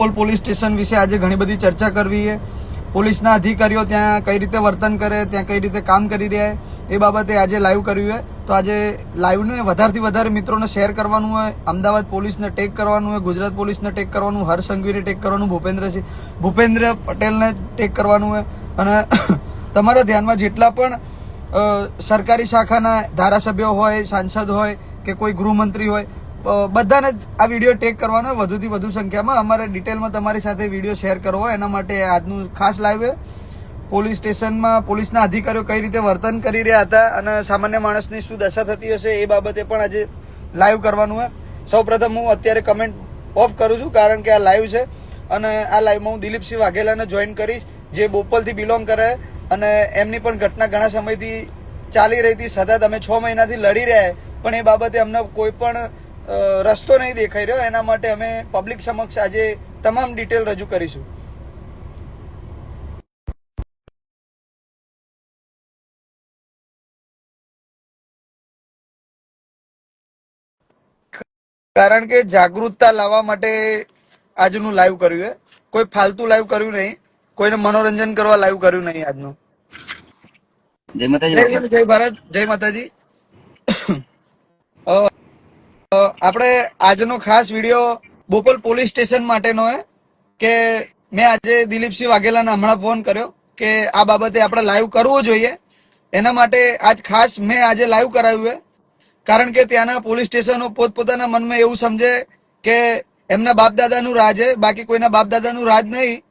Bopal police station વિશે આજે ઘણી બધી ચર્ચા કરવી છે. પોલીસના અધિકારીઓ ત્યાં કઈ રીતે વર્તન કરે, ત્યાં કઈ રીતે કામ કરી રહ્યા એ બાબતે આજે લાઈવ કર્યું છે. તો આજે લાઈવને વધારેથી વધારે મિત્રોને શેર કરવાનું હોય અમદાવાદ પોલીસને ટેક કરવાનું હોય ગુજરાત પોલીસને ટેક કરવાનું હર્ષ સંઘવીને ટેક કરવાનું ભૂપેન્દ્રસિંહ, ભૂપેન્દ્ર પટેલને ટેક કરવાનું હોય અને તમારા ધ્યાનમાં જેટલા પણ સરકારી શાખાના ધારાસભ્યો હોય, સાંસદ હોય કે કોઈ ગૃહમંત્રી હોય બધાને આ વીડિયો ટેક કરવાનો વધુથી વધુ સંખ્યામાં. અમારે ડિટેલમાં તમારી સાથે વીડિયો શેર કરવો એના માટે આજનું ખાસ લાઈવ છે પોલીસ સ્ટેશનમાં પોલીસના અધિકારીઓ કઈ રીતે વર્તન કરી રહ્યા હતા અને સામાન્ય માણસની શું દશા થતી હશે એ બાબતે પણ આજે લાઈવ કરવાનું હોય. સૌપ્રથમ હું અત્યારે કમેન્ટ ઓફ કરું છું, કારણ કે આ લાઈવ છે. અને આ લાઈવમાં હું દિલીપસિંહ વાઘેલાને જોઈન કરીશ, જે બોપલથી બિલોંગ કરે અને એમની પણ ઘટના ઘણા સમયથી ચાલી રહી હતી. સતત અમે છ મહિનાથી લડી રહ્યા પણ એ બાબતે અમને કોઈ પણ રસ્તો નહીં દેખાઈ રહ્યો. એના માટે અમે પબ્લિક સમક્ષ આજે તમામ ડિટેલ રજૂ કરીશું. કારણ કે જાગૃતતા લાવવા માટે આજનું લાઈવ કર્યું છે. કોઈ ફાલતુ લાઈવ કર્યું નહીં. કોઈને મનોરંજન કરવા લાઈવ કર્યું નહીં આજનું. જય માતાજી. જય ભારત જય માતાજી. આપણે આજનો ખાસ વીડિયો બોપલ પોલીસ સ્ટેશન માટેનો હે કે મેં આજે દિલીપસિંહ વાઘેલાને હમણાં ફોન કર્યો કે આ બાબતે આપણે લાઈવ કરવું જોઈએ. એના માટે આજ ખાસ મેં આજે લાઈવ કરાવ્યું છે કારણ કે ત્યાંના પોલીસ સ્ટેશનો પોતપોતાના મનમાં એવું સમજે કે એમના બાપ દાદાનું રાજ છે બાકી કોઈના બાપદાદાનું રાજ નહીં.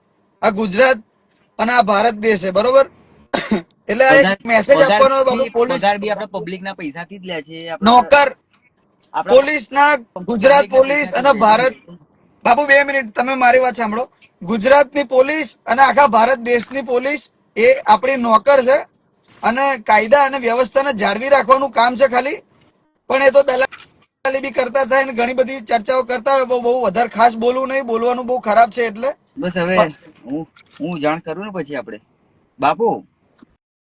આ ગુજરાત અને આ ભારત દેશ છે બરોબર? એટલે એક મેસેજ આપવાનો પોલીસ પગાર બી આપણે પૈસાથી જ લે છે નોકર પોલીસના ગુજરાત પોલીસ અને ભારત બાબુ બે મિનિટ તમે મારી વાત સાંભળો. ગુજરાતની પોલીસ અને આખા ભારત દેશની પોલીસ એ આપણી નોકર છે અને કાયદા અને વ્યવસ્થાને જાળવી રાખવાનું કામ છે ખાલી. પણ એ તો દલાલી બી કરતા થાય ને ઘણી બધી ચર્ચાઓ કરતા હોય બહુ બહુ વધારે ખાસ બોલવું નહીં બોલવાનું બહુ ખરાબ છે એટલે. બસ હવે હું હું જાણ કરું ને પછી આપણે. બાપુ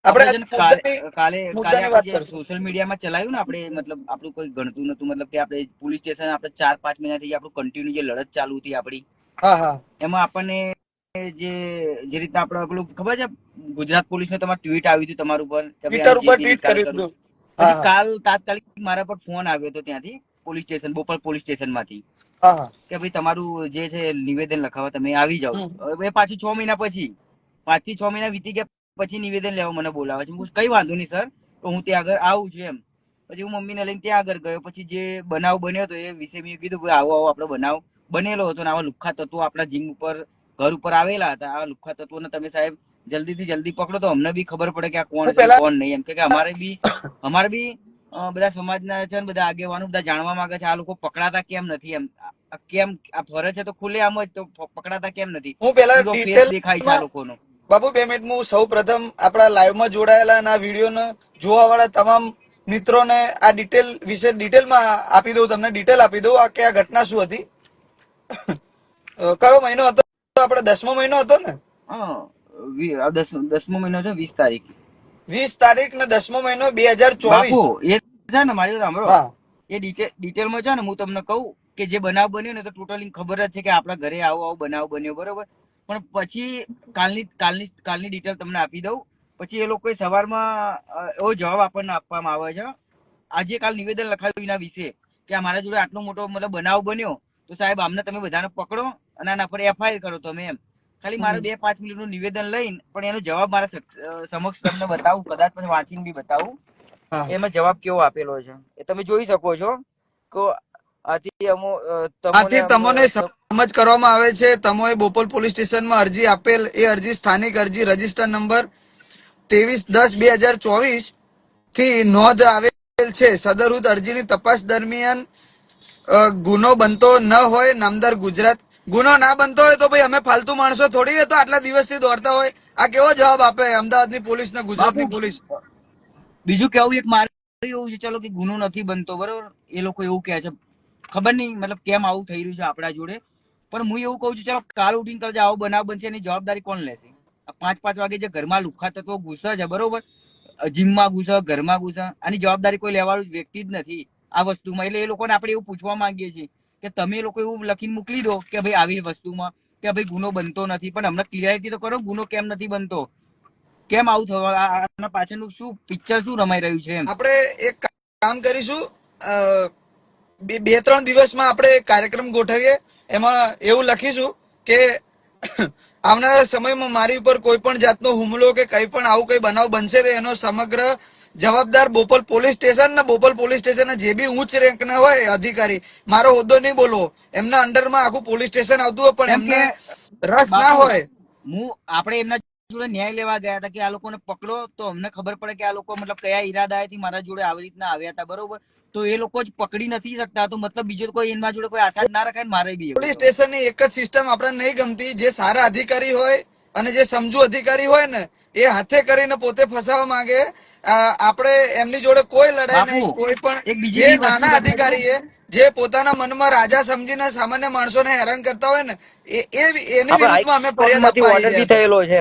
આપણે કાલે કાલે વાત સોશિયલ મીડિયામાં ચલાવ્યું ને આપણે મતલબ આપણું કોઈ ગણતું નતું મતલબ કે આપણે પોલીસ સ્ટેશન આપણે ચાર પાંચ મહિનાથી આપણું કન્ટિન્યુ જે લડત ચાલુ હતી આપણી એમાં આપણને જે જે રીતના આપણે પેલું ખબર છે ગુજરાત પોલીસનું તમારું ટ્વીટ આવ્યું હતું તમારું પર ટ્વિટર ઉપર ટ્વીટ કર્યું કાલ તાત્કાલિક મારા પર ફોન આવ્યો હતો ત્યાંથી પોલીસ સ્ટેશન બોપલ પોલીસ સ્ટેશનમાંથી કે ભાઈ તમારું જે છે નિવેદન લખાવવા તમે આવી જાઓ. હવે પાછું છ મહિના પછી પાંચથી છ મહિના વીતી ગયા પછી નિવેદન લેવા મને બોલાવે છે. હું કઈ વાંધો નહીં સર. તો હું ત્યાં આગળ આવું છું એમ. પછી હું મમ્મીને લઈને ત્યાં આગળ ગયો. પછી જે બનાવ બન્યો હતો એ વિશે મેં કીધું ભાઈ આવો આવો આપણો બનાવ બનેલો હતો ને આવા લુખ્ખા તત્વો આપણા જીમ ઉપર ઘર ઉપર આવેલા હતા. આવા લુખ્ખા તત્વોને તમે સાહેબ જલ્દીથી જલ્દી પકડો તો અમને બી ખબર પડે કે આ કોણ છે કોણ નહીં એમ. કે અમારે બી અમારે બી બધા સમાજના છે ને બધા આગેવાનો બધા જાણવા માંગે છે આ લોકો પકડાતા કેમ નથી એમ. કેમ આ ફરે છે તો ખુલ્લે આમ જ તો પકડાતા કેમ નથી? હું પેલા દેખાય છે આ લોકોનો. બાબુ બે હું સૌ પ્રથમ આપણા લાઈવમાં જોડાયેલા અને આ વિડીયોને જોવા વાળા તમામ મિત્રોને આ ડિટેલ વિશે ડિટેલમાં આપી દઉં તમને ડિટેલ આપી દઉં આ કે આ ઘટના શું હતી. કયો મહિનો હતો? આપણે દસમો મહિનો હતો ને? દસમો મહિનો છે વીસ તારીખ. વીસ તારીખ ને દસમો મહિનો બે હજાર ચોવીસ. એ છે ને મારી સાંભળો. એ ડિટેલ ડિટેલમાં છે ને હું તમને કહું કે જે બનાવ બન્યો ને તો ટોટલી ખબર જ છે કે આપણા ઘરે આવો આવો બનાવ બન્યો બરોબર? પણ પછી કાલની કાલની કાલની ડિટેલ તમને આપી દઉં. પછી એ લોકોએ સવારમાં એવો જવાબ આપણને આપવામાં આવે છે. આજે કાલ નિવેદન લખાવ્યું એના વિશે કે આ મારા જોડે આટલો મોટો મતલબ બનાવ બન્યો તો સાહેબ આમને તમે બધાને પકડો અને આના પર એફઆઈઆર કરો તમે એમ. ખાલી મારે બે પાંચ મિનિટનું નિવેદન લઈને પણ એનો જવાબ મારા સમક્ષ તમને બતાવું કદાચ પણ વાંચીને બી બતાવું. એમાં જવાબ કેવો આપેલો છે? એ તમે જોઈ શકો છો. કે આથી અમો આથી તમને સમજ કરવામાં આવે છે. તમે બોપલ પોલીસ સ્ટેશનમાં અરજી આપેલ. એ અરજી સ્થાનિક અરજી રજિસ્ટર નંબર ત્રેવીસ દસ બે હજાર ચોવીસથી નોંધ આવેલ છે. સદરહુત અરજીની તપાસ દરમિયાન ગુનો બનતો ન હોય નામદાર ગુજરાત ગુનો ના બનતો હોય તો ભાઈ અમે ફાલતુ માણસો થોડી હોય તો આટલા દિવસથી દોડતા હોય. આ કેવો જવાબ આપે અમદાવાદની પોલીસ ને ગુજરાતની પોલીસ? બીજું કેવું એક મારે એવું છે ચલો કે ગુનો નથી બનતો બરોબર? એ લોકો એવું કહે છે ખબર નહીં, મતલબ કેમ આવું થઈ રહ્યું છે આપણા જોડે. પણ હું એવું કહું છું, ચાલો કાલ ઉઠીને કરજે આવો બનાવ બનશે એની જવાબદારી કોણ લેશે? પાંચ પાંચ વાગે જે ઘરમાં લુખા તત્વો ઘૂસે છે, બરોબર? જીમમાં ઘૂસે ઘરમાં ઘૂસે આની જવાબદારી કોઈ લેવાળું વ્યક્તિ જ નથી આ વસ્તુમાં. એટલે એ લોકોને આપણે એવું પૂછવા માંગીએ છીએ કે તમે લોકો એવું લખીને મોકલી દો કે ભાઈ આવી વસ્તુમાં કે ભાઈ ગુનો બનતો નથી. પણ હમણાં ક્લિયરિટી તો કરો, ગુનો કેમ નથી બનતો? કેમ આવું થવા પાછળનું શું પિક્ચર શું રમાઈ રહ્યું છે આપણે એક કામ કરીશું બે બે ત્રણ દિવસમાં આપણે કાર્યક્રમ ગોઠવીએ. એમાં એવું લખીશું કે આવનારા સમયમાં મારી ઉપર કોઈ પણ જાતનો હુમલો કે કંઈ પણ આવું કંઈ બનાવ બનશે તો એનો સમગ્ર જવાબદાર બોપલ પોલીસ સ્ટેશન ને બોપલ પોલીસ સ્ટેશન જે બી ઉચ્ચ રેન્ક ના હોય અધિકારી. મારો હોદ્દો નહીં બોલવો. એમના અંડરમાં આખું પોલીસ સ્ટેશન આવતું હોય પણ એમને રસ ના હોય. હું આપણે એમના જોડે ન્યાય લેવા ગયા હતા કે આ લોકોને પકડો તો અમને ખબર પડે કે આ લોકો મતલબ કયા ઈરાદાથી મારા જોડે આવી રીતના આવ્યા હતા બરોબર? તો એ લોકો જ પકડી નથી શકતા. તો મતલબ બીજો કોઈ એમના જોડે કોઈ આશા ના રખાય મારે બી પોલીસ સ્ટેશનની એક જ સિસ્ટમ આપણને નહીં ગમતી. જે સારા અધિકારી હોય અને જે સમજુ અધિકારી હોય ને એ હાથે કરીને પોતે ફસાવા માંગે. આપણે એમની જોડે કોઈ લડાઈ નહીં. કોઈ પણ જે નાના અધિકારી છે જે પોતાના મનમાં રાજા સમજીને સામાન્ય માણસોને હેરાન કરતા હોય ને એ એની વિરુદ્ધમાં અમે ફરિયાદ આપવા. થયેલો છે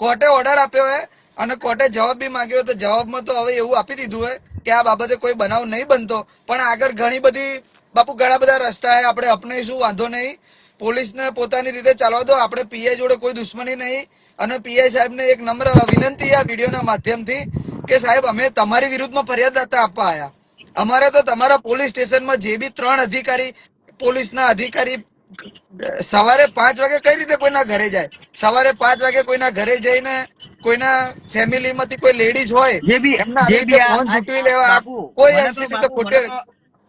કોર્ટે ઓર્ડર આપ્યો હોય અને કોર્ટે જવાબ બી માંગ્યો તો જવાબમાં તો હવે એવું આપી દીધું હોય કે આ બાબતે કોઈ બનાવ નહીં બનતો. પણ આગળ ઘણી બધી, બાપુ ઘણા બધા રસ્તા હે આપણે અપનાવીશું વાંધો નહીં. પોલીસને પોતાની રીતે ચાલવા દો. આપણે પીઆઈ જોડે કોઈ દુશ્મની નહીં. અને પીઆઈ સાહેબને એક નમ્ર વિનંતી આ વિડીયોના માધ્યમથી કે સાહેબ, અમે તમારી વિરુદ્ધમાં ફરિયાદ નતા આપવા આવ્યા અમારે તો તમારા પોલીસ સ્ટેશનમાં જે બી ત્રણ અધિકારી, પોલીસના અધિકારી સવારે પાંચ વાગે કઈ રીતે કોઈના ઘરે જાય? સવારે પાંચ વાગે કોઈના ઘરે જઈને કોઈના ફેમિલી માંથી કોઈ લેડીઝ હોય જે બી એમના જે બી ફોન આ- લેવા કોઈ મને તો ખોટે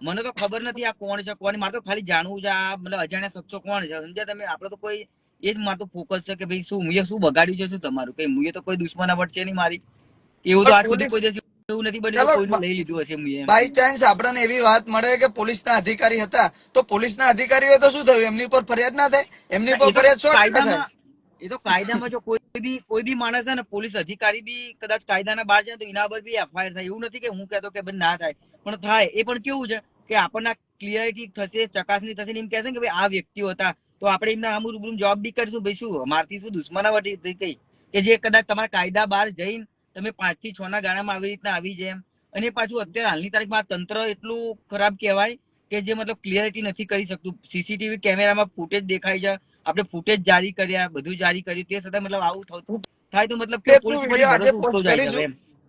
મને તો- ખબર નથી આ કોણ છે કોણ. મારે તો ખાલી જાણવું છે આ મતલબ અજાણ્યા શખ્સો કોણ છે. સમજ્યા તમે? આપણે તો કોઈ એ જ મારે ફોકસ છે કે ભાઈ શું મુએ શું બગાડ્યું છે શું તમારું? કઈ મુએ તો કોઈ દુશ્મનાવટ છે નહીં મારી? એવું તો આ સુધી કોઈ એવું નથી બન્યું ચાલો, કે કોઈનું લઈ લીધું હશે બાય ચાન્સ આપણને એવી વાત મળે કે પોલીસના અધિકારી હતા. તો પોલીસના અધિકારી તો શું થયું? એમની ઉપર ફરિયાદ ના થાય? એમની એ ઉપર ફરિયાદ શું થાય? એ તો કાયદામાં જો કોઈ બી કોઈ બી માણસ છે ને પોલીસ અધિકારી બી કદાચ કાયદાના બહાર જાય તો એના પર બી એફઆઈઆર થાય. એવું નથી કે હું કહેતો કે ના થાય. પણ થાય. એ પણ કેવું છે કે આપણને ક્લિયરિટી થશે ચકાસણી થશે એમ કહેશે કે ભાઈ આ વ્યક્તિઓ હતા. તો આપણે એમના આમ રૂબરૂ જવાબ બી કરીશું ભાઈ શું? અમારથી શું દુશ્મનાવટી થઈ કઈ કે જે કદાચ તમારા કાયદા બહાર જઈને તમે પાંચથી છ ના ગાળામાં આવી રીતના આવી જાય એમ. અને પાછું અત્યારે હાલની તારીખમાં આ તંત્ર એટલું ખરાબ કહેવાય કે જે મતલબ ક્લિયરિટી નથી કરી શકતું. સીસીટીવી કેમેરામાં ફૂટેજ દેખાય છે. આપણે ફૂટેજ જારી કર્યા બધું જારી કર્યું. તે છતાં મતલબ આવું થતું થાય તો મતલબ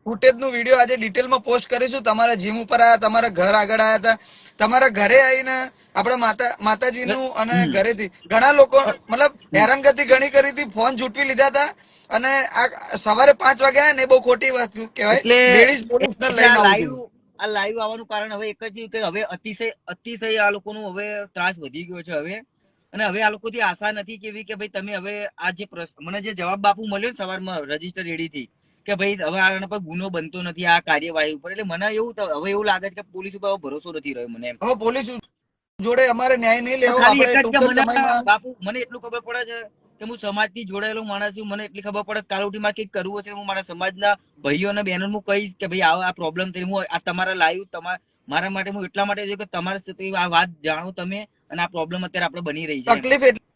ફૂટેજનું વીડિયો આજે ડિટેલમાં પોસ્ટ કરીશું. તમારા જીમ ઉપર આયા તમારા ઘર આગળ આયા હતા. તમારા ઘરે આવીને આપણા માતા માતાજીનું અને ઘરેથી ઘણા લોકો મતલબ હેરાનગતિ ઘણી કરી હતી. ફોન જૂટવી લીધા હતા. અને આ સવારે પાંચ વાગે આયા ને બહુ ખોટી વાત કહેવાય લેડીઝ પોલીસને એટલે લઈને આ લાઈવ આ લાઈવ આવવાનું કારણ હવે એક જ કે હવે અતિશય અતિશય આ લોકોનું હવે ત્રાસ વધી ગયો છે હવે. અને હવે આ લોકોથી આશા નથી કેવી કે ભાઈ તમે હવે આ જે પ્રશ્ન મને જે જવાબ બાપુ મળ્યો ને સવારમાં રજિસ્ટર રેડીથી કે ભાઈ હવે આના પર ગુનો બનતો નથી આ કાર્યવાહી ઉપર. એટલે મને એવું હવે એવું લાગે છે કે પોલીસ ઉપર ભરોસો નથી રહ્યો મને હવે પોલીસ જોડે અમારે ન્યાય નહીં લેવો આપણે બાપુ મને એટલું ખબર પડે છે કે હું સમાજથી જોડાયેલો માણસ છું મને એટલી ખબર પડે કાલ ઉઠી મારે કંઈક કરવું હશે હું મારા સમાજના ભાઈઓ અને બહેનો હું કહીશ કે ભાઈ આવો આ પ્રોબ્લેમ થઈ હું આ તમારા લાઈવ તમારા મારા માટે હું એટલા માટે કે તમારા સાથે આ વાત જાણો તમે અને આ પ્રોબ્લેમ અત્યારે આપણે બની રહી છે. તકલીફ એટલી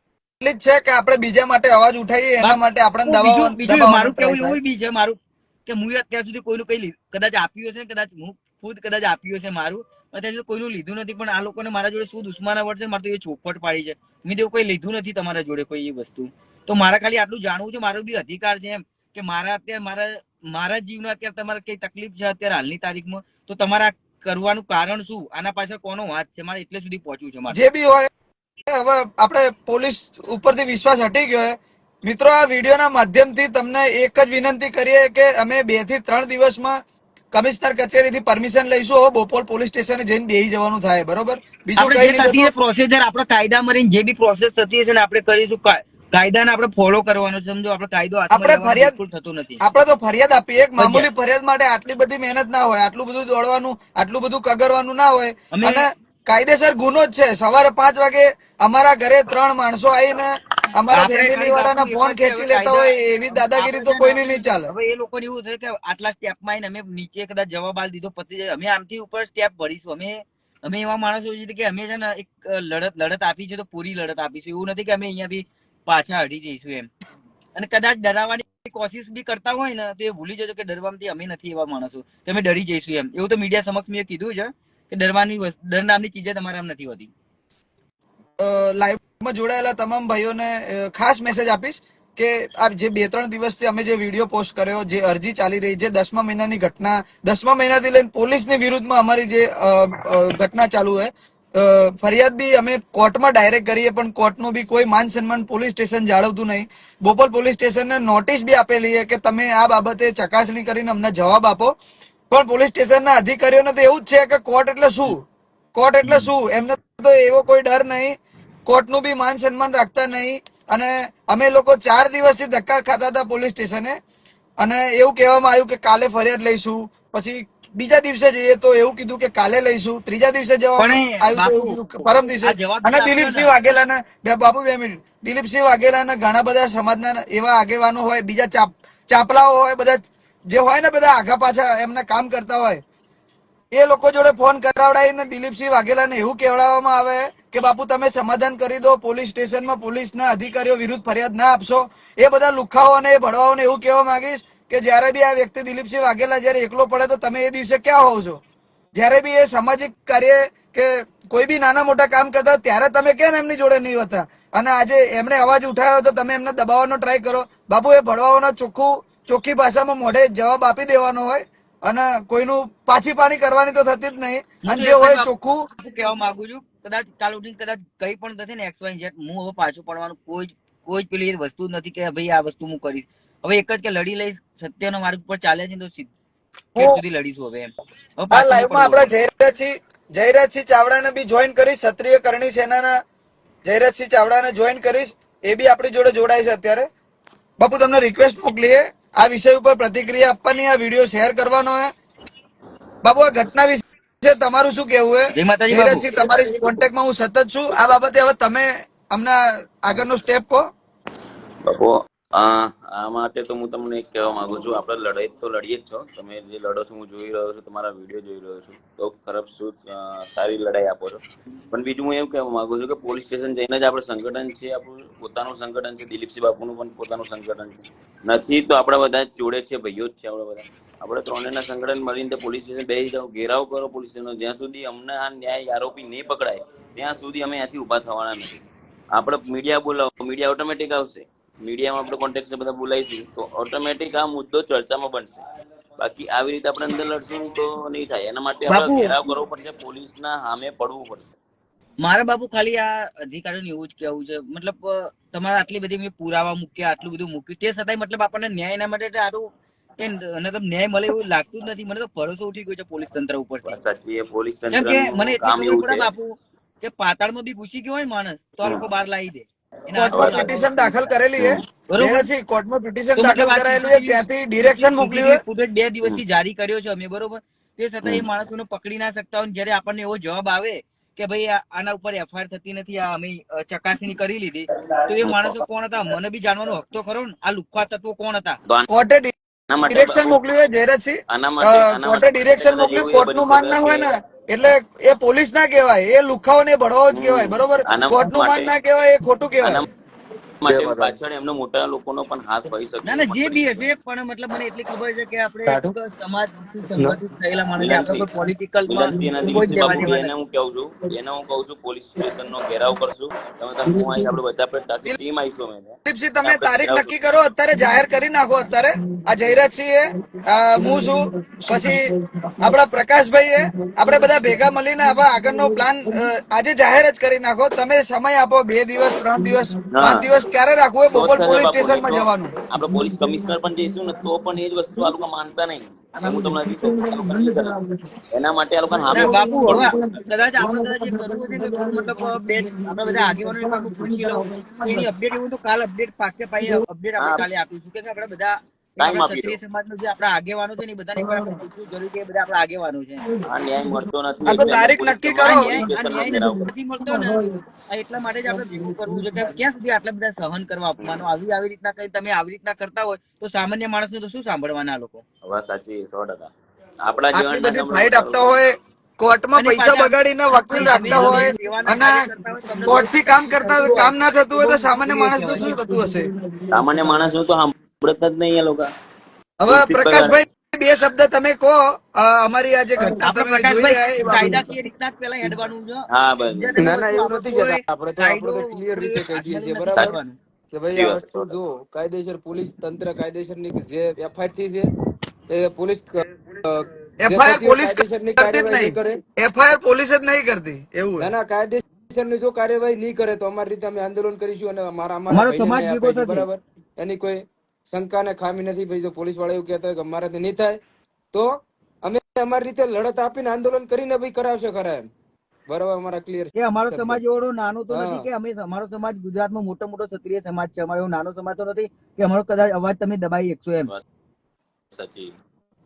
જ છે કે આપણે બીજા માટે અવાજ ઉઠાવીએ એના માટે આપણે દબાવ બીજું મારું કેવું એવું બી છે મારું કે હું અત્યાર સુધી કોઈનું કઈ કદાચ આપ્યું હશે કદાચ હું ખુદ કદાચ આપ્યું હશે મારું અત્યાર સુધી કોઈનું લીધું નથી પણ આ લોકોને મારા જોડે શું દુશ્મનાવટ છે મારે તો એ ચોપટ પાડી છે. મેં તેવું કોઈ લીધું નથી તમારા જોડે કોઈ એ વસ્તુ. તો મારા ખાલી આટલું જાણવું છે, મારો બી અધિકાર છે એમ, કે મારા અત્યારે મારા મારા જીવનો અત્યારે તમારે કઈ તકલીફ છે અત્યારે હાલની તારીખમાં? તો તમારા કરવાનું કારણ શું? આના પાછળ કોનો હાથ છે? મારે એટલે સુધી પહોંચવું છે મારે. જે બી હોય, હવે આપણે પોલીસ ઉપરથી વિશ્વાસ હટી ગયો. મિત્રો, આ વિડીયોના માધ્યમથી તમને એક જ વિનંતી કરીએ કે અમે બેથી ત્રણ દિવસમાં કમિશનર કચેરીથી પરમિશન લઈશું. બોપોલ પોલીસ સ્ટેશને જઈને બેહી જવાનું થાય બરોબર? બીજું કઈ પ્રોસીજર આપણે કાયદા રહીને જે બી પ્રોસેસ થતી હશે ને આપણે કરીશું. કાયદાને આપણે ફોલો કરવાનો છે. સમજો આપણે કાયદો આપણે ફરિયાદ- થતો નથી. આપણે તો ફરિયાદ આપીએ. એક મામૂલી ફરિયાદ માટે આટલી બધી મહેનત ના હોય આટલું બધું દોડવાનું આટલું બધું કગરવાનું ના હોય. અને કાયદેસર ગુનો જ છે. સવારે પાંચ વાગે અમારા ઘરે ત્રણ માણસો આવીને અમારા ફેમિલી વાળાના ફોન ખેંચી લેતા હોય એવી દાદાગીરી તો આપણે ને નહીં ચાલે. હવે એ લોકોને એવું થયું કે આટલા સ્ટેપમાં અમે નીચે કદાચ જવાબ આલ દીધો પતી જાય. અમે આમથી ઉપર સ્ટેપ ભરીશું અમે અમે એવા માણસો છીએ કે અમે છે ને એક લડત લડત આપી છે તો પૂરી લડત આપીશું. એવું નથી કે અમે અહીંયાથી પાછા હટી જઈશું એમ. અને કદાચ ડરાવવાની કોશિશ બી કરતા હોય ને તો એ ભૂલી જજો કે ડરવાથી અમે નથી એવા માણસો. તમે અમે ડરી જઈશું એમ. એવું તો મીડિયા સમક્ષ મેં કીધું છે. કે ડરવાની ડર નામની ચીજે જ તમારા નથી હોતી. લાઈવમાં જોડાયેલા તમામ ભાઈઓને ખાસ મેસેજ આપીશ કે આ જે બે ત્રણ દિવસથી અમે જે વીડિયો પોસ્ટ કર્યો, જે અરજી ચાલી રહી છે, દસમા મહિનાની ઘટના, દસમા મહિનાથી લઈને પોલીસની વિરુદ્ધમાં અમારી જે ઘટના ચાલુ છે ફરિયાદ બી અમે કોર્ટમાં ડાયરેક્ટ કરીએ, પણ કોર્ટનું બી કોઈ માન સન્માન પોલીસ સ્ટેશન જાળવતું નહીં. બોપલ પોલીસ સ્ટેશનને નોટિસ બી આપેલી છે કે તમે આ બાબતે ચકાસણી કરીને અમને જવાબ આપો. પણ પોલીસ સ્ટેશનના અધિકારીઓને તો એવું જ છે કે કોર્ટ એટલે શું? કોર્ટ એટલે શું? એમને તો એવો કોઈ ડર નહીં. કોર્ટનું બી માન સન્માન રાખતા નહીં. અને અમે લોકો ચાર દિવસથી ધક્કા ખાતા હતા પોલીસ સ્ટેશને. અને એવું કહેવામાં આવ્યું કે કાલે ફરિયાદ લઈશું. પછી બીજા દિવસે જઈએ તો એવું કીધું કે કાલે લઈશું. ત્રીજા દિવસે જવામાં આવ્યું પરમ દિવસે. અને દિલીપસિંહ વાઘેલાના બે બાપુ બે મિનિટ. દિલીપસિંહ વાઘેલાના ઘણા બધા સમાજના એવા આગેવાનો હોય બીજા ચાપ ચાપલાઓ હોય બધા જે હોય ને બધા આઘા પાછા એમને કામ કરતા હોય, એ લોકો જોડે ફોન કરાવડાવીને દિલીપસિંહ વાઘેલાને એવું કહેવડાવવામાં આવે કે, બાપુ, તમે સમાધાન કરી દો, પોલીસ સ્ટેશનમાં પોલીસના અધિકારીઓ વિરુદ્ધ ફરિયાદ ના આપશો. એ બધા લુખાઓને એ ભડવાઓને એવું કહેવા માંગીશ કે, જ્યારે બી આ વ્યક્તિ દિલીપસિંહ વાઘેલા જ્યારે એકલો પડે, તો તમે એ દિવસે ક્યાં હોવ છો? જ્યારે બી એ સામાજિક કાર્ય કે કોઈ બી નાના મોટા કામ કરતા, ત્યારે તમે કેમ એમની જોડે નહીં હોતા? અને આજે એમણે અવાજ ઉઠાવ્યો, તો તમે એમને દબાવવાનો ટ્રાય કરો. બાપુ, એ ભડવાઓનો ચોખ્ખું ચોખ્ખી ભાષામાં મોઢે જવાબ આપી દેવાનો હોય અને કોઈનું પાછી પાણી કરવાની તો થતી જ નહીં. અને જે હોય ચોખ્ખું કહેવા માંગુ છું કદાચ કાલ ઉઠીને કદાચ કઈ પણ થશે ને એક્સ વાય ઝેડ હું હવે પાછું પડવાનું કોઈ કોઈ જ પેલી વસ્તુ નથી કે ભાઈ આ વસ્તુ હું કરીશ. હવે એક જ કે લડી લઈશ સત્યનો માર્ગ ઉપર ચાલે છે તો સુધી લડીશું હવે એમ. આ લાઈવમાં આપણે જયરાજસિંહ જયરાજસિંહ ચાવડાને બી જોઈન કરીશ ક્ષત્રિય કરણી સેનાના જયરાજસિંહ ચાવડાને જોઈન કરીશ. એ બી આપણી જોડે જોડાય છે અત્યારે. બાપુ તમને રિક્વેસ્ટ મોકલીએ. આ વિષય ઉપર પ્રતિક્રિયા આપવાની આ વીડિયો શેર કરવાનો હે. બાબુ આ ઘટના વિશે તમારું શું કેવું હે? ધીરજસિંહ તમારી કોન્ટેક્ટમાં હું સતત છું. આ બાબતે હવે તમે અમને આગળનો સ્ટેપ કહો. બાપુ આ માટે તો હું તમને કહેવા માંગુ છું. આપણે લડાઈ તો લડીએ જ છો. તમે જે લડો છો, હું જોઈ રહ્યો છું, તમારા વીડિયો જોઈ રહ્યો છું. તો ખરાબ શું સારી લડાઈ આપો છો. પણ બીજું હું એવું કહેવા માંગુ છું કે પોલીસ સ્ટેશન જઈને જ આપણે સંગઠન છે, આપણું પોતાનું સંગઠન છે. દિલીપસિંહ બાપુનું પણ પોતાનું સંગઠન છે. નથી તો આપણે બધા જોડે છે, ભાઈઓ જ છે આપણે બધા. આપણે ત્રણેયના સંગઠન મળીને પોલીસ સ્ટેશન બેસી જાઓ. ઘેરાવ કરો પોલીસ સ્ટેશન જ્યાં સુધી અમને આ ન્યાય આરોપી નહીં પકડાય, ત્યાં સુધી અમે અહીંયાથી ઊભા થવાના નથી. આપણે મીડિયા બોલાવો, મીડિયા ઓટોમેટિક આવશે. મીડિયામાં આપણે કોન્ટેક્ટ બધા બોલાવીશું તો ઓટોમેટિક આ મુદ્દો ચર્ચામાં બનશે. બાકી આવી રીતે આપણે અંદર લડશું તો નહીં થાય. એના માટે આપણે. ઘેરાવ કરવો પડશે પોલીસના સામે પડવું પડશે. મારા બાપુ ખાલી આ અધિકારીઓને એવું જ કેવું છે. મતલબ તમારે આટલી બધી મેં પુરાવા મૂક્યા આટલું બધું મૂક્યું. તે છતાંય મતલબ આપણને ન્યાય એના માટે આટલું ન્યાય મળે એવું લાગતું જ નથી. મને તો ભરોસો ઉઠી ગયો છે પોલીસ તંત્ર ઉપર સાચી એ પોલીસ તંત્ર કે મને એટલી ખબર પડે બાપુ કે પાતાળમાં બી ઘૂસી ગયો હોય ને માણસ તો આ લોકો બહાર લાવી દે. કોર્ટમાં પિટિશન દાખલ કરેલી છે બરોબર. કોર્ટમાં પિટિશન દાખલ કરાયેલું છે ત્યાંથી ડિરેક્શન મોકલી હોય ફૂટેજ બે દિવસથી જારી કર્યો છે અમે બરોબર? તે છતાં એ માણસોને પકડી ના શકતા હોય જ્યારે આપણને એવો જવાબ આવે કે ભાઈ આના ઉપર એફઆઈઆર થતી નથી આ અમે ચકાસણી કરી લીધી તો એ માણસો કોણ હતા? મને બી જાણવાનો હક તો ખરો ને. આ લુખ્ખા તત્વો કોણ હતા? કોર્ટે ડિરેક્શન મોકલ્યું છે જયરાજસિંહ? કોર્ટે ડિરેક્શન મોકલ્યું? કોર્ટનું માન ના હોય ને? એટલે એ પોલીસ ના કહેવાય એ લુખાઓ ને ભડવાઓ જ કહેવાય બરોબર? કોર્ટનું માન ના કહેવાય એ ખોટું કહેવાય. માટે પાછળ એમનો મોટા લોકોનો પણ હાથ હોઈ શકે ના ના જે બી હશે પણ મતલબ મને એટલી ખબર છે કે આપણે સમાજ સંગઠિત થયેલા માણસ આપણે પોલિટિકલ દેવા હું કહું છું એને હું કહું છું પોલીસ સ્ટેશન નો ઘેરાવ કરશું. તમે તમે હું અહીં આપણે બધા પર ટીમ આવીશું મેં ત્યાં. તમે તારીખ નક્કી કરો અત્યારે જાહેર કરી નાખો અત્યારે. આ જયરાજસિંહ એ હું છું પછી આપણા પ્રકાશભાઈ એ આપણે બધા ભેગા મળીને હવે આગળનો પ્લાન આજે જાહેર જ કરી નાખો. તમે સમય આપો બે દિવસ ત્રણ દિવસ પાંચ દિવસ ક્યારે રાખવું એ બોપલ પોલીસ સ્ટેશનમાં જવાનું. આપણે પોલીસ કમિશનર પણ જઈશું ને તો પણ એ જ વસ્તુ આ લોકો માનતા નહીં. હું તમને એના માટે આ લોકો બાપુ પડવું હવે પડશે કદાચ આપણે કદાચ કરવું હશે મતલબ બે આપણે બધા આગેવાનો એક વાર હું પૂછી લઉં. એની અપડેટ એવું તો કાલ અપડેટ પાકે પાઈ અપડેટ આપણે કાલે આપીશું. કે આપણે બધા આપણા આપી દો. સમાજનો જે આપણા આગેવાનો છે ને એ બધાને એકવાર આપણે પૂછવું જરૂરી છે એ બધા આપણા આગેવાનો છે. આ ન્યાય મળતો નથી આ તો તારીખ નક્કી કરો. ન્યાય આ ન્યાય નથી નથી મળતો ને આ એટલા માટે જ આપણે ભેગું કરવું છે કે ક્યાં સુધી આટલા બધા સહન કરવા અપમાનો આવી આવી રીતના કઈ તમે આવી રીતના કરતા હોય તો સામાન્ય માણસને તો શું સાંભળવાના લોકો? વાત સાચી 100% આપણા જીવનના ફાઇટ આપતા હોય કોર્ટમાં પૈસા બગાડીને વકીલ રાખતા હોય અને કાર્ય કરતા હોય તમને કોર્ટથી કામ કરતા હોય, કામ ના થતું હોય તો સામાન્ય માણસનું માણસનું શું થતું હશે? સામાન્ય માણસ તો જ નહીં એ લોકો. હવે પ્રકાશભાઈ બે શબ્દ તમે કહો અમારી આજે ઘટના તમે કાયદાકીય રીતના જ પેલા હેડવાનું છે. હા બસ. ના ના એવું નથી કહેતા. આપણે તો આપણે તો ક્લિયર રીતે કહી દઈએ છીએ. બરાબર? કે ભાઈ આ વસ્તુ જો કાયદેસર પોલીસ તંત્ર કાયદેસરની જે એફઆઈઆરથી છે એ પોલીસ એફઆઈઆર પોલીસ કરતી જ નહીં. એફઆઈઆર પોલીસ જ નહીં કરતી. એવું ના ના કાયદેસરની જો કાર્યવાહી નહીં કરે તો અમારી રીતે અમે આંદોલન કરીશું અને અમારા અમારા. બરાબર? એની કોઈ શંકા ને ખામી નથી ભાઈ જો પોલીસવાળા એવું કહેતા હોય કે અમારાથી નહીં થાય તો અમે અમારી રીતે લડત આપીને આંદોલન કરીને ભાઈ કરાવશે ખરા એમ. બરાબર અમારા ક્લિયર છે અમારો સમાજ એવડો નાનો તો નથી કે અમે અમારો સમાજ ગુજરાતમાં મોટો મોટો ક્ષત્રિય સમાજ છે. અમારો એવો નાનો સમાજ તો નથી કે અમારો કદાચ અવાજ તમે દબાઈ શકશો એમ. સાચી.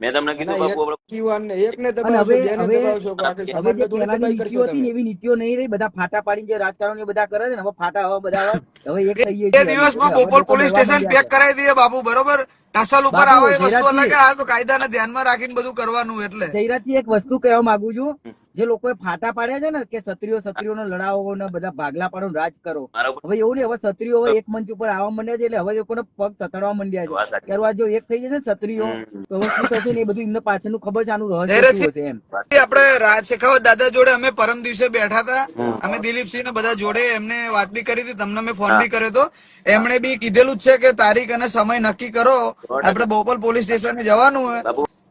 મેં તમને કીધું બાપુ આપણે એકને દબાવશો બેને દબાવશો બાકી સમાજને થોડી દબાઈ નીતિઓ કરશો તમે એવી નીતિઓ નહીં રહી બધા ફાટા પાડીને જે રાજકારણીઓ બધા કરે છે ને હવે ફાટા હવે બધા. હવે એક થઈ અમે. દિવસમાં બોપલ પોલીસ સ્ટેશન પેક કરાવી દઈએ બાપુ બરોબર ટસલ ઉપર આવે વસ્તુ. અલગ આ તો કાયદાને ધ્યાનમાં રાખીને બધું કરવાનું એટલે જયરાજી એક વસ્તુ કહેવા માંગુ છું જે લોકોએ ફાટા પાડ્યા છે ને કે ક્ષત્રિયો ક્ષત્રિયોનો લડાવો ને બધા ભાગલા પાડો રાજ કરો. હવે એવું નહીં હવે ક્ષત્રિયો હવે એક મંચ ઉપર આવવા માંડ્યા છે એટલે હવે લોકોને પગ તતડવા માંડ્યા છે. ત્યારે આ જો એક થઈ જશે ને ક્ષત્રિયો તો હવે શું થશે ને એ બધું એમને પાછળનું ખબર છે આનું રહસ્ય. શું હશે એમ. આપણે રાજ શેખાવત દાદા જોડે અમે પરમ દિવસે બેઠા હતા. અમે દિલીપસિંહ ને બધા જોડે એમને વાત બી કરી હતી તમને મેં ફોન બી કર્યો હતો. એમણે બી કીધેલું જ છે કે તારીખ અને સમય નક્કી કરો. આપણે બોપલ પોલીસ સ્ટેશન જવાનું હોય.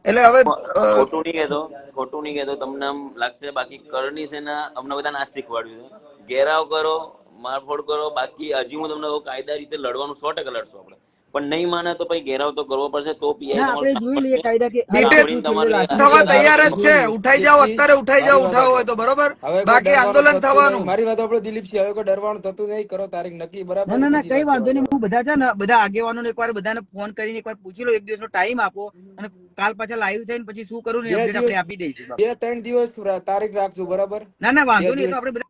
એટલે હવે ખોટું નહીં કહેતો ખોટું નહીં કહેતો તમને આમ લાગશે બાકી કરણી છે ને અમને બધા ના શીખવાડ્યું છે. ઘેરાવ કરો મારફોડ કરો બાકી હજી હું તમને કાયદા રીતે લડવાનું સો ટકા લડશું આપણે. પણ નહીં માને તો પછી ઘેરાવ તો કરવો પડશે તો પીઆઈ આપણે જોઈ લઈએ કાયદા કે થવા તૈયાર જ છે. ઉઠાઈ જાઓ અત્યારે ઉઠાઈ જાઓ ઉઠાવો હોય તો બરોબર? બાકી આંદોલન થવાનું. મારી વાત આપણે દિલીપસિંહ હવે કોઈ ડરવાનું થતું નહીં. કરો તારીખ નક્કી બરાબર? ના ના કઈ વાંધો નહીં. હું બધા છે ને બધા આગેવાનો એકવાર બધાને ફોન કરીને એકવાર પૂછી લો એક દિવસનો ટાઈમ આપો અને કાલ પાછા લાઈવ થઈને પછી શું કરું ને બે આપણે આપી દઈશું. બે ત્રણ દિવસ તારીખ રાખજો બરાબર? ના ના વાંધો નહીં તો આપણે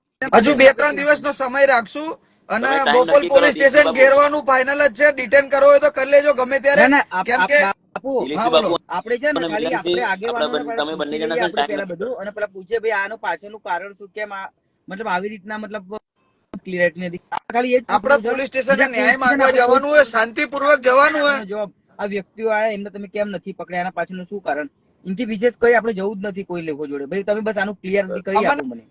હજુ બે ત્રણ દિવસનો સમય રાખશું. અને બોપલ પોલીસ સ્ટેશન ઘેરવાનું ફાઇનલ જ છે. ડિટેન કરવો હોય તો કરી લેજો ગમે ત્યારે. કેમ કે આપણે છે ને ખાલી આપણે આગેવાનો તમે બંને જણા છે ને આપણે time પેલા બધું અને પેલા પૂછીએ ભાઈ આનું પાછળનું કારણ શું? કેમ આ મતલબ આવી રીતના મતલબ ક્લિયરિટી નથી. ખાલી એ આપણે છે. પોલીસ સ્ટેશને ન્યાય માંગવા જવાનું હોય શાંતિપૂર્વક જવાનું હોય. જવાબ આ વ્યક્તિઓ આ એમને તમે કેમ નથી પકડ્યા? એના પાછળનું શું કારણ? ઇનથી વિશેષ કઈ આપણે જવું જ નથી કોઈ લેખો જોડે. ભાઈ તમે બસ આનું ક્લિયર કરી આપો મને.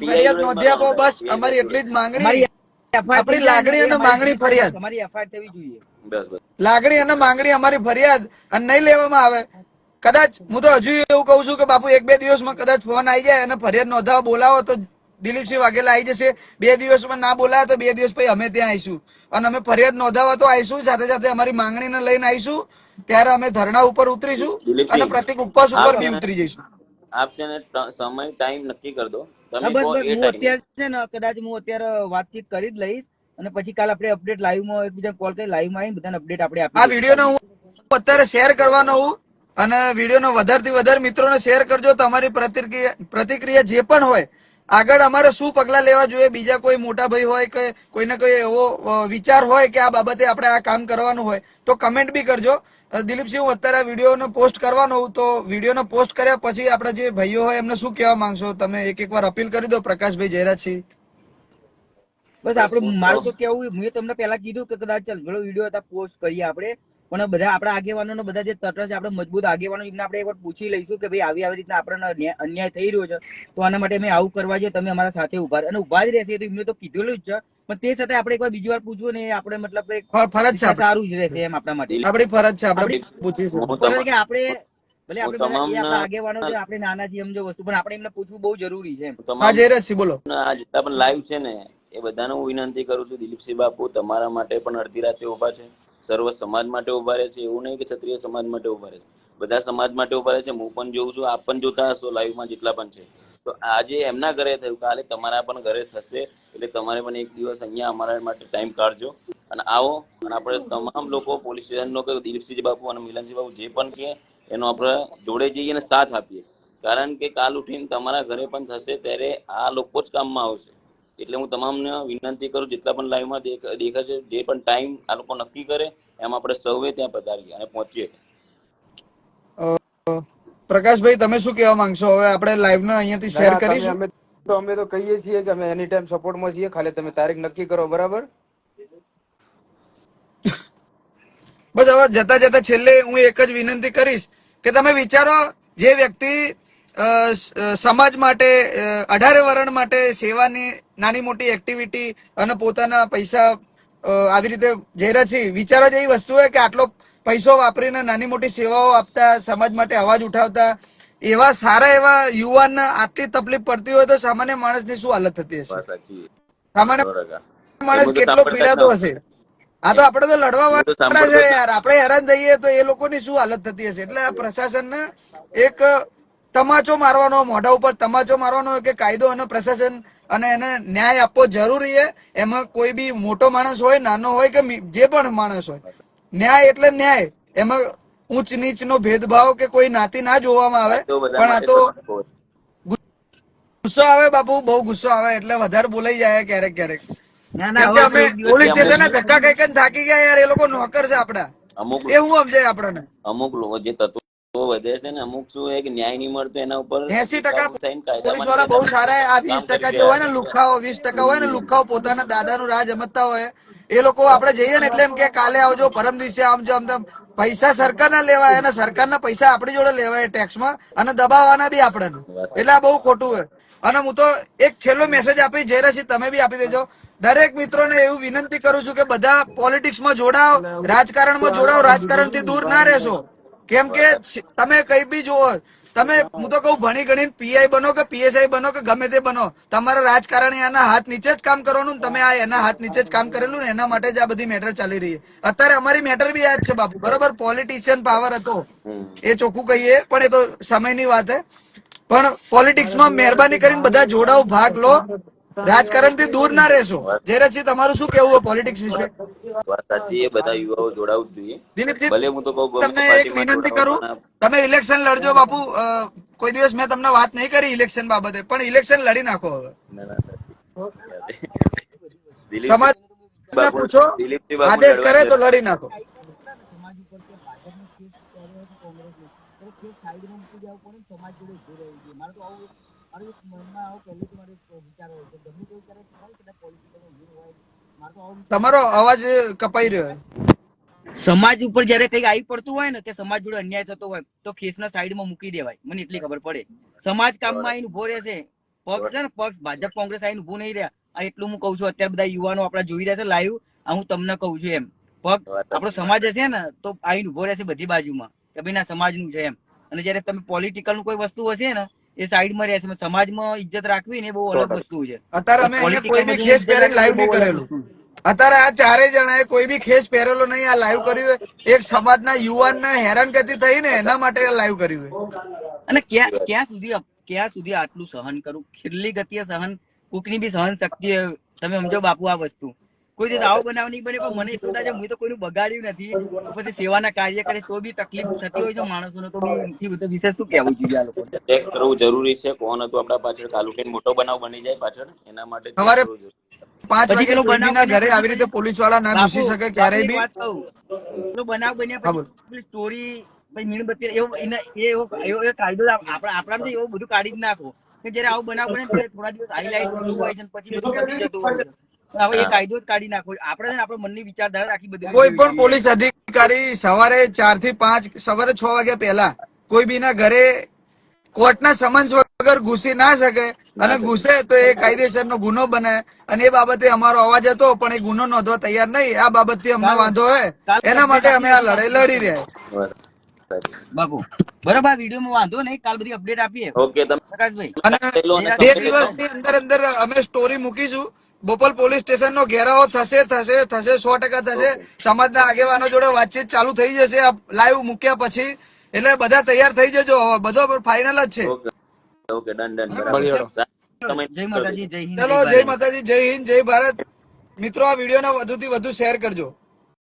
ફરિયાદ નોંધી આપો બસ. અમારી એટલી જ માંગણી. આપણી લાગણી અને માંગણી ફરિયાદ. તમારી એફઆઈઆર થવી જોઈએ. બસ બસ. લાગણી અને માંગણી અમારી ફરિયાદ અને નહીં લેવામાં આવે. કદાચ હું તો હજુ એવું કહું છું કે બાપુ એક બે દિવસમાં કદાચ ફોન આવી જાય અને ફરિયાદ નોંધાવા બોલાવો તો દિલીપસિંહ વાઘેલા આવી જશે. બે દિવસમાં ના બોલાવે તો બે દિવસ પછી અમે ત્યાં આવીશું અને અમે ફરિયાદ નોંધાવા તો આવીશું સાથે સાથે અમારી માંગણીને લઈને આવીશું ત્યારે અમે ધરણા ઉપર ઉતરીશું અને પ્રતિક ઉપવાસ ઉપર બી ઉતરી જઈશું. આપ છે ને સમય ટાઈમ નક્કી કરી દો. બસ બસ હું અત્યારે છે ને કદાચ હું અત્યારે વાતચીત કરી જ લઈશ અને પછી કાલ આપણે અપડેટ લાઈવમાં એકબીજા કોલ કરી લાઈવમાં આવીને બધાને અપડેટ આપણે આપીએ. આ. વિડીયોને હું અત્યારે શેર કરવાનો હું અને વિડીયોનો વધારેથી વધારે મિત્રોને શેર કરજો. તમારી પ્રતિક્રિયા પ્રતિક્રિયા જે પણ હોય આગળ અમારે શું પગલા લેવા જોઈએ બીજા કોઈ મોટા ભાઈ હોય કે કોઈને કોઈ એવો વિચાર હોય કે આ બાબતે આપણે આ કામ કરવાનું હોય તો કમેન્ટ બી કરજો. દિલીપસિંહ, હું અત્યારે આ વિડીયોનો પોસ્ટ કરવાનો હું તો વિડીયોનો પોસ્ટ કર્યા પછી આપણા જે ભાઈઓ હોય એમને શું કહેવા માંગશો? તમે એક એક વાર અપીલ કરી દો પ્રકાશભાઈ જયરાજસિંહ. બસ આપણે મારું તો કેવું મેં તમને પહેલા કીધું કે કદાચ ચાલ, ઘણો વીડિયો હતા પોસ્ટ કરીએ આપણે. પણ બધા આપણા આગેવાનો બધા જે તટસ્થ આપણે મજબૂત આગેવાનો, એમને આપણે એકવાર પૂછી લઈશું કે ભાઈ આવી આવી રીતના આપણને અન્યાય- થઈ રહ્યો છે. તો આના માટે અમે આવું કરવા છે, તમે અમારા સાથે ઊભા. અને ઊભા જ રહેશે તો એમને તો કીધેલું જ છે. પણ તે છતાં આપણે એકવાર બીજી વાર પૂછવું ને આપણે મતલબ ફરજ છે સારું જ રહેશે એમ આપણા માટે. આપણી ફરજ છે આપણે. પૂછીશું કે આપણે ભલે આપણે બધા એ તમામના- આપણા આગેવાનો છે આપણે નાના છીએ સમજો વસ્તુ પણ આપણે એમને પૂછવું બહુ જરૂરી છે હા તમામ બોલો. આ જેટલા પણ લાઈવ છે ને એ બધાને હું વિનંતી કરું છું દિલીપસિંહ બાપુ તમારા માટે પણ અડધી રાતે ઊભા છે. સર્વ સમાજ માટે ઊભા રહે છે એવું નહીં કે ક્ષત્રિય સમાજ માટે ઊભા રહે છે. બધા સમાજ માટે ઊભા રહે છે હું પણ જોઉં છું આપ પણ જોતા હશો લાઈવમાં જેટલા પણ છે. તો આજે એમના ઘરે થયું. કાલે તમારા પણ ઘરે થશે. એટલે તમારે પણ એક દિવસ અહીંયા અમારા માટે ટાઈમ કાઢજો. અને આવો. અને આપણે તમામ લોકો પોલીસ સ્ટેશનનો કે દિલીપસિંહ બાપુ અને મિલનસિંહ બાપુ જે પણ કે એનો આપણે જોડે જઈએ અને સાથ આપીએ. કારણ કે કાલ ઉઠીને તમારા ઘરે પણ થશે, ત્યારે આ લોકો જ કામમાં આવશે. એટલે હું તમામને વિનંતી કરું, જેટલા પણ લાઈવમાં દેખ- દેખાશે, જે પણ ટાઈમ આ લોકો નક્કી કરે, એમ આપણે સૌએ ત્યાં પધારીએ અને પહોંચીએ. પ્રકાશભાઈ તમે શું કહેવા માંગશો? હવે આપણે લાઈવ ને અહીંયાથી શેર કરીશું. અમે તો અમે તો કહીએ છીએ કે અમે એની ટાઈમ સપોર્ટમાં છીએ ખાલી તમે તારીખ નક્કી કરો બરાબર? બસ હવે જતા જતા છેલ્લે હું એક જ વિનંતી કરીશ કે તમે વિચારો જે વ્યક્તિ સમાજ માટે અઢારે વરણ માટે સેવાની નાની મોટી એક્ટિવિટી અને પોતાના પૈસા આવી રીતે જઈ છે વિચારવા જેવી વસ્તુ છે કે આટલો પૈસો વાપરીને નાની મોટી સેવાઓ આપતા સમાજ માટે અવાજ ઉઠાવતા એવા સારા એવા યુવાનને આટલી તકલીફ પડતી હોય તો સામાન્ય માણસની શું હાલત થતી હશે? સામાન્ય માણસ કેટલો પીડાતો હશે? આ તો આપણે તો લડવા વાળા છે યાર. આપણે હેરાન થઈએ તો એ લોકોની શું હાલત થતી હશે? એટલે આ પ્રશાસનને એક તમાચો મારવાનો મોઢા ઉપર તમાચો મારવાનો કે કાયદો અને પ્રશાસન અને એને ન્યાય આપવો જરૂરી છે. એમાં કોઈ બી મોટો માણસ હોય નાનો હોય કે જે પણ માણસ હોય. ન્યાય એટલે ન્યાય. એમાં ઊંચ નીચ નો ભેદભાવ કે કોઈ નાતી ના જોવામાં આવે. પણ આ તો ગુસ્સો આવે બાપુ બહુ ગુસ્સો આવે. એટલે વધારે બોલાઈ જાય ક્યારેક ક્યારેક. પોલીસ સ્ટેશન ધક્કા કઈ કઈ થાકી ગયા યાર એ લોકો નોકર છે આપડા અમુક એ હું સમજાય આપણને? અમુક લોકો જે તત્વો વધે છે ને અમુક શું એક ન્યાય નહીં મળતો એના ઉપર 80% થઈને પોલીસવાળા બહુ સારા આ વીસ ટકા જે હોય ને લુખાઓ વીસ ટકા હોય ને લુખાઓ પોતાના દાદાનું રાજ અમતતા હોય એ લોકો આપણે જઈએ ને એટલે એમ કે કાલે આવજો, પરમ દિવસે આમ આમ તેમ. પૈસા સરકારના લેવાય અને સરકારના પૈસા આપણી જોડે લેવાય ટેક્સમાં અને દબાવવાના બી આપણે એટલે આ બહુ ખોટું અને હું તો એક છેલ્લો મેસેજ આપી, જયરાજસિંહ, તમે બી આપી દેજો. દરેક મિત્રોને એવું વિનંતી કરું છું કે બધા પોલિટિક્સમાં જોડાઓ, રાજકારણમાં જોડાઓ, રાજકારણથી દૂર ના રહેશો. કેમ કે તમે કઈ બી જુઓ તમે, હું તો કહું, ભણી ગણીને પીઆઈ બનો કે પીએસઆઈ બનો કે ગમે તે બનો, તમારા રાજકારણી એના હાથ નીચે જ કામ કરવાનું તમે આ એના હાથ નીચે જ કામ કરેલું ને એના માટે જ આ બધી મેટર ચાલી રહી છે. અત્યારે અમારી મેટર બી યાદ છે બાપુ, બરોબર? પોલિટિશિયન પાવર હતો. એ ચોખ્ખું કહીએ, પણ એ તો સમયની વાત છે. પણ પોલિટિક્સમાં મહેરબાની કરીને બધા જોડાઓ, ભાગ લો. રાજકારણથી દૂર ના રહેશો. જયરાજસિંહ તમારું શું કેવું હોય પોલિટિક્સ વિશે? વાત સાચી એ બધા યુવાઓ જોડાવું જોઈએ. દિલીપસિંહ ભલે હું તો કહું તમને એક વિનંતી કરું. તમે ઇલેક્શન લડજો બાપુ. કોઈ દિવસ મેં તમને વાત નહીં કરી ઇલેક્શન બાબતે પણ ઇલેક્શન લડી નાખો હવે. સમાજ પૂછો. આદેશ કરે તો લડી નાખો. કેસ સાઈડમાં મૂકી જવું પડે સમાજ જોડે ઊભો. રહેવું જોઈએ મારે તો આવું મારું એક મનમાં આવો પહેલેથી મારો વિચાર હોય છે ગમે તેવું કરે ચાલે કદાચ પોલિટિકલ વીર હોય મારે તો તમારો અવાજ કપાઈ રહ્યો સમાજ ઉપર જયારે કઈ આવી પડતું હોય ને કે સમાજ જોડે અન્યાય થતો હોય તો કેસના સાઈડમાં મૂકી દેવાય. મને એટલી ખબર પડે. સમાજ કામમાં આવીને ઊભો રહેશે. પક્ષ છે ને પક્ષ ભાજપ કોંગ્રેસ આવીને ઉભું નહીં રહ્યા. આ એટલું હું કહું છું અત્યારે બધા યુવાનો આપડા જોઈ રહ્યા છે લાઈવ હું તમને કઉ છું એમ. પગ આપડો આપણો સમાજ હશે ને તો આવીને ઊભો રહેશે બધી બાજુમાં કે ભાઈ ના સમાજનું છે એમ. અને જયારે તમે પોલિટિકલનું કોઈ વસ્તુ હશે ને એ સાઈડમાં પણ સમાજમાં ઇજ્જત રાખવી ને બહુ અલગ વસ્તુ છે. અત્યારે અમે અહીંયા કોઈ બી ખેસ પહેરેલ લાઈવ નહીં કરેલું. અત્યારે આ ચારેય જણાએ કોઈ બી ખેસ પહેરેલો નહીં આ લાઈવ કર્યું એક સમાજના યુવાનને હેરાનગતિ થઈ ને એના માટે લાઈવ કર્યું અને ક્યાં ક્યાં સુધી ક્યાં સુધી આટલું સહન કરું? છેલ્લી ગતિએ સહન કોકની બી સહન શક્તિ તમે સમજો બાપુ આ વસ્તુ. કોઈ આવો બનાવ નહીં બને પણ મને એટલું થાય છે હું તો કોઈનું બગાડ્યું નથી. પછી સેવાના કાર્ય કરે તો બી તકલીફ થતી હોય છે માણસોને તો બી બધું વિશે શું કહેવું જોઈએ આ લોકો ચેક કરવું જરૂરી છે. કોણ હતું આપડા પાછળ? કાલુ કે મોટો બનાવ બની જાય પાછળ? એના માટે સવારે પાંચ વાગે બન્યા ઘરે આવી રીતે પોલીસવાળા ના ઘૂસી શકે ક્યારેય બી? બનાવ બન્યા પછી સ્ટોરી પછી મીણબત્તી એવો એને- એવો એવો કાયદો આપણા આપણામાંથી એવું બધું કાઢી જ નાખો. કે જયારે આવું બનાવ બને ત્યારે થોડા દિવસ હાઈલાઈટ હોય છે પછી બધું પતી જતું હોય છે. હવે એ કાયદો જ કાઢી નાખો. આપણે આપણે મનની વિચારધારા આખી બદલવી કોઈ પણ પોલીસ અધિકારી સવારે ચારથી પાંચ સવારે છ વાગ્યા પહેલા કોઈ બીના ઘરે કોર્ટના સમન્સ વગર ઘૂસી ના શકે અને ઘૂસે તો એ કાયદેસરનો ગુનો બને અને એ બાબતે અમારો અવાજ હતો પણ એ ગુનો નોંધવા તૈયાર નહીં. આ બાબતથી અમને વાંધો હોય એના માટે અમે આ લડાઈ લડી રહ્યા છીએ. બાપુ બરાબર આ વિડીયોમાં વાંધો નહીં. કાલ બધી અપડેટ આપીએ. ઓકે તમે પ્રકાશભાઈ અને બે દિવસની અંદર અંદર અમે સ્ટોરી મૂકીશું. બોપલ પોલીસ સ્ટેશન નો ઘેરાવો થશે થશે થશે સો ટકા થશે. સમાજના આગેવાનો જોડે વાતચીત ચાલુ થઈ જશે. લાઈવ મૂક્યા પછી. એટલે બધા તૈયાર થઈ જજો. બધો ફાઇનલ જ છે. ઓકે. Okay done done. મળીએ. બરાબર તમે જય માતાજી જય હિન્દ ચલો જય. માતાજી જય હિન્દ જય ભારત. મિત્રો આ વિડીયોને વધુથી વધુ શેર કરજો.